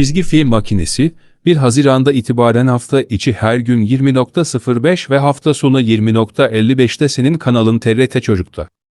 Çizgi film makinesi, 1 Haziran'da itibaren hafta içi her gün 20.05 ve hafta sonu 20.55'te senin kanalın TRT Çocuk'ta.